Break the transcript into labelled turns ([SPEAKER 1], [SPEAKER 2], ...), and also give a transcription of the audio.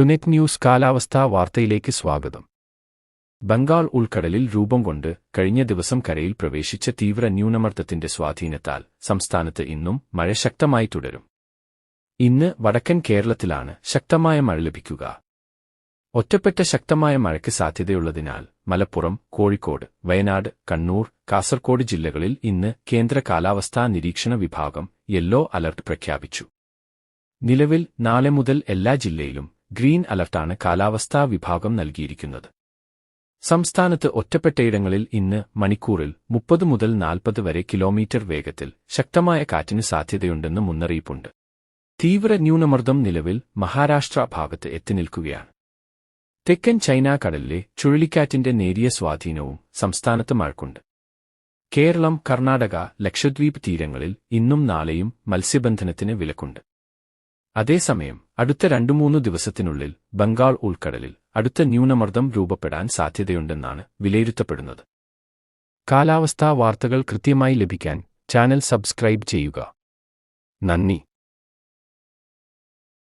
[SPEAKER 1] ടുനെറ്റ് news കാലാവസ്ഥാ വാർത്തയിലേക്ക് സ്വാഗതം ബംഗാൾ ഉൾക്കടലിൽ രൂപം കൊണ്ട് കഴിഞ്ഞ ദിവസം കരയിൽ പ്രവേശിച്ച തീവ്ര ന്യൂനമർദ്ദത്തിന്റെ സ്വാധീനത്താൽ സംസ്ഥാനത്ത് ഇന്നും മഴ ശക്തമായി തുടരും ഇന്ന് വടക്കൻ കേരളത്തിലാണ് ശക്തമായ മഴ ലഭിക്കുക ഒറ്റപ്പെട്ട ശക്തമായ മഴയ്ക്ക് സാധ്യതയുള്ളതിനാൽ മലപ്പുറം കോഴിക്കോട് വയനാട് കണ്ണൂർ കാസർകോട് ജില്ലകളിൽ ഇന്ന് കേന്ദ്ര കാലാവസ്ഥാ നിരീക്ഷണ വിഭാഗം യെല്ലോ അലർട്ട് പ്രഖ്യാപിച്ചു നിലവിൽ നാളെ മുതൽ എല്ലാ ജില്ലയിലും ഗ്രീൻ അലർട്ടാണ് കാലാവസ്ഥാ വിഭാഗം നൽകിയിരിക്കുന്നത് സംസ്ഥാനത്ത് ഒറ്റപ്പെട്ടയിടങ്ങളിൽ ഇന്ന് മണിക്കൂറിൽ മുപ്പത് മുതൽ നാൽപ്പത് വരെ കിലോമീറ്റർ വേഗത്തിൽ ശക്തമായ കാറ്റിന് സാധ്യതയുണ്ടെന്ന് മുന്നറിയിപ്പുണ്ട് തീവ്ര ന്യൂനമർദ്ദം നിലവിൽ മഹാരാഷ്ട്ര ഭാഗത്ത് എത്തിനിൽക്കുകയാണ് തെക്കൻ ചൈന കടലിലെ ചുഴലിക്കാറ്റിന്റെ നേരിയ സ്വാധീനവും സംസ്ഥാനത്ത് മഴക്കുണ്ട് കേരളം കർണാടക ലക്ഷദ്വീപ് തീരങ്ങളിൽ ഇന്നും നാളെയും മത്സ്യബന്ധനത്തിന് വിലക്കുണ്ട് അതേസമയം അടുത്ത രണ്ടു മൂന്ന് ദിവസത്തിനുള്ളിൽ ബംഗാൾ ഉൾക്കടലിൽ അടുത്ത ന്യൂനമർദ്ദം രൂപപ്പെടാൻ സാധ്യതയുണ്ടെന്നാണ് വിലയിരുത്തപ്പെടുന്നത് കാലാവസ്ഥാ വാർത്തകൾ കൃത്യമായി ലഭിക്കാൻ ചാനൽ സബ്സ്ക്രൈബ് ചെയ്യുക നന്ദി